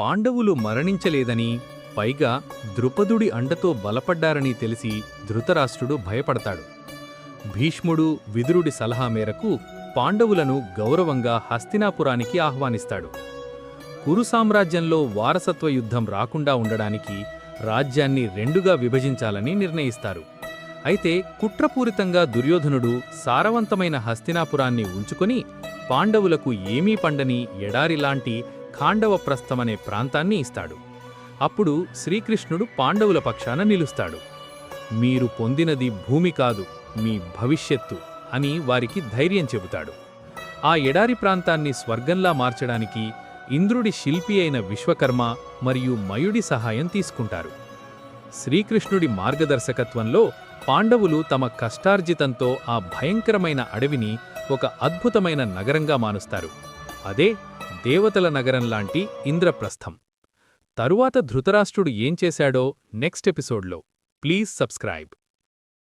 పాండవులు మరణించలేదని పైగా ద్రుపదుడి అండతో బలపడ్డారని తెలిసి ధృతరాష్ట్రుడు భయపడతాడు. భీష్ముడు విదురుడి సలహా మేరకు పాండవులను గౌరవంగా హస్తినాపురానికి ఆహ్వానిస్తాడు. కురు సామ్రాజ్యంలో వారసత్వ యుద్ధం రాకుండా ఉండడానికి రాజ్యాన్ని రెండుగా విభజించాలని నిర్ణయిస్తారు. అయితే కుట్రపూరితంగా దుర్యోధనుడు సారవంతమైన హస్తినాపురాన్ని ఉంచుకొని పాండవులకు ఏమీ పండని ఎడారిలాంటి ఖాండవప్రస్థమనే ప్రాంతాన్ని ఇస్తాడు. అప్పుడు శ్రీకృష్ణుడు పాండవుల పక్షాన నిలుస్తాడు. మీరు పొందినది భూమి కాదు మీ భవిష్యత్తు అని వారికి ధైర్యం చెబుతాడు. ఆ ఎడారి ప్రాంతాన్ని స్వర్గంలా మార్చడానికి ఇంద్రుడి శిల్పి అయిన విశ్వకర్మ మరియు మయుడి సహాయం తీసుకుంటారు. శ్రీకృష్ణుడి మార్గదర్శకత్వంలో పాండవులు తమ కష్టార్జితంతో ఆ భయంకరమైన అడవిని ఒక అద్భుతమైన నగరంగా మానుస్తారు. అదే దేవతల నగరం లాంటి ఇంద్రప్రస్థం. తరువాత ధృతరాష్ట్రుడు ఏం చేశాడో నెక్స్ట్ ఎపిసోడ్లో. Please subscribe.